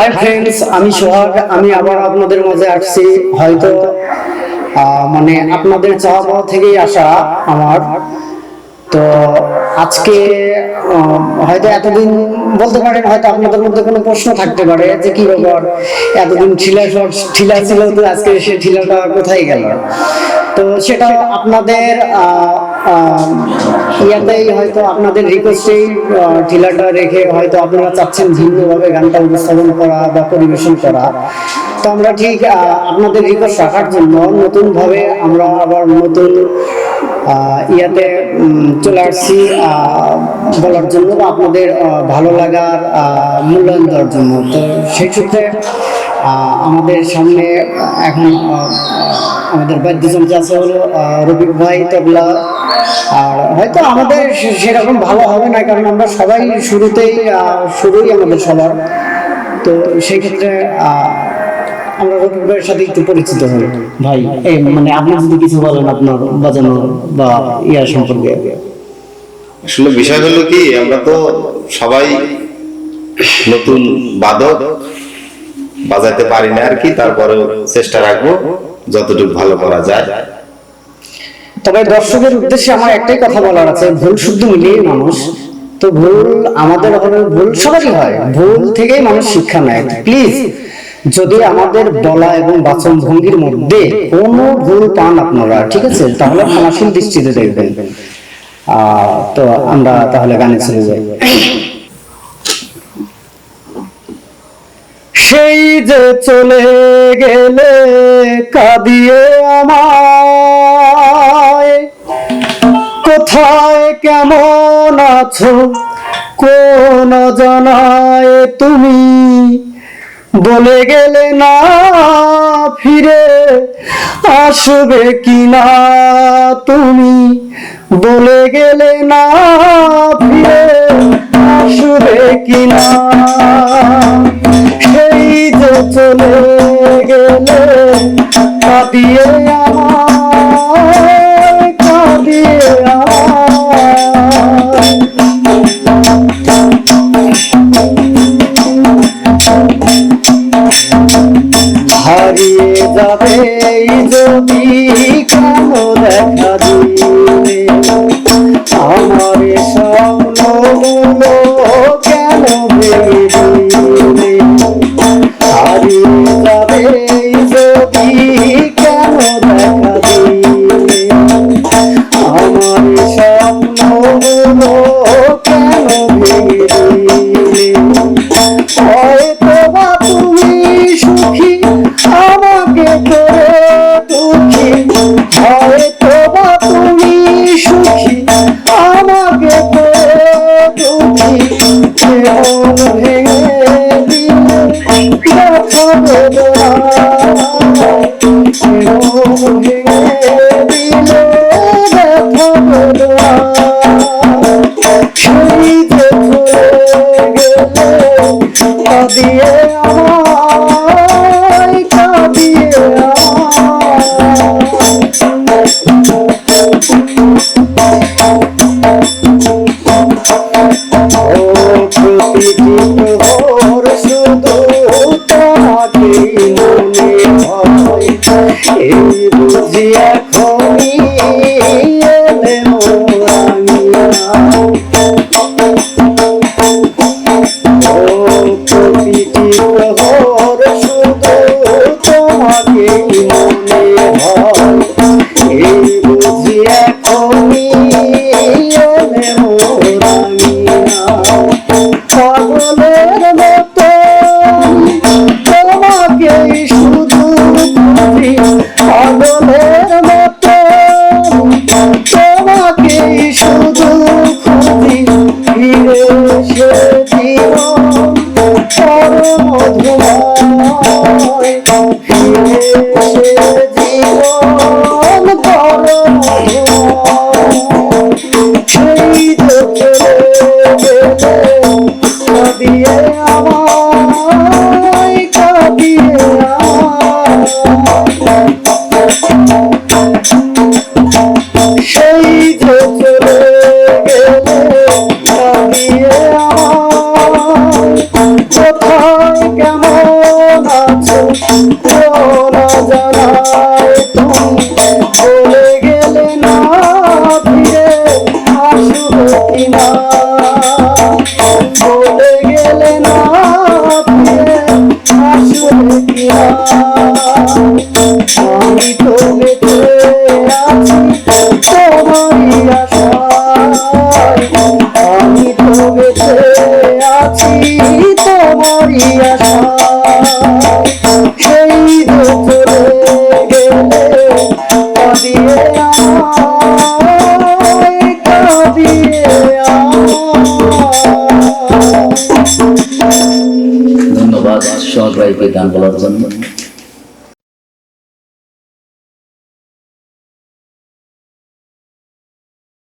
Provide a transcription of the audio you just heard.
Hi friends আমি সোহাগ আমি আবার আপনাদের মাঝে আসছি। হয়তো মানে আপনাদের চাওয়া পাওয়া থেকেই আসা আমার। তো আজকে হয়তো এতদিন বলতে পারেন হয়তো আপনাদের মধ্যে কোনো প্রশ্ন থাকতে পারে যে কি ব্যাপার এতদিন ঠিলা ঠিলা ছিল তো আজকে সে ঠিলাটা কোথায় গেল? তো সেটা আপনাদের আহ, ইয়াতেই হয়তো আপনাদের রিকোয়েস্টেই ঠিলাটা রেখে হয়তো আপনারা চাচ্ছেন ভিন্নভাবে গানটা উপস্থাপন করা বা পরিবেশন করা। তো আমরা ঠিক আপনাদের রিকোয়েস্ট রাখার জন্য নতুন ভাবে আমরা আবার নতুন ইয়াতে চলে আসছি বলার জন্য বা আপনাদের ভালো লাগার মূল্যায়ন দেওয়ার জন্য। তো সেই সূত্রে আমাদের সামনে এখন আমাদের বাদ্যযন্ত্র আছে হলো রফিক ভাই, তবলা আর হয়তো আমাদের সেরকম ভালো হবে না কারণ আমরা সবাই শুরুতেই শুরুই আমাদের সবার। তো সেই ক্ষেত্রে আহ, আমরা সাথে একটু পরিচিত হই। ভাই এই মানে আপনি যদি কিছু বলেন আপনার বাজানো বা ইয়ার সম্পর্কে। আসলে বিষয় হলো কি আমরা তো সবাই নতুন বাদক বাজাতে পারি না আর কি তারপরে চেষ্টা রাখব যতটুকু ভালো করা যায়। তবে দর্শকের উদ্দেশ্যে আমার একটাই কথা বলার আছে, ভুল শুদ্ধ মিলিয়ে মানুষ, তো ভুল আমাদের ভুল সবারই হয়, ভুল থেকেই মানুষ শিক্ষা নেয়। প্লিজ যদি আমাদের বলা এবং বাচন ভঙ্গির মধ্যে কোনো ভুল পান আপনারা, ঠিক আছে? তাহলে ক্ষমাশীল দৃষ্টিতে দেখবেন। তো আমরা তাহলে গানে চলে যাই। সেই যে চলে গেলে কাঁদিয়ে আমায় কেমন আছো? কোন জানায় তুমি? বলে গেলে না ফিরে আসবে কিনা তুমি? বলে গেলে না ফিরে আসবে কিনা? সেই যে চলে গেলে কাঁদিয়ে যদি কেন দেখা দিলে আমার স্বপ্নগুলো কেন ভেঙে দিলে হারিয়ে যাবে যদি কেন দেখা দিলে আমার স্বপ্নগুলো কেন ভেঙে দিলে হয়তো বা তুমি সুখী আমাকে করে সেই যে চলে গেলে কাঁদিয়ে আমায় কাঁদিয়ে প্রতিটি প্রহর শুধু তোমাকেই মনে হয়, এই বুঝি তোমাকেই শুধু খুঁজি ফিরে সে জীবন আমায় ধন্যবাদ সোহাগ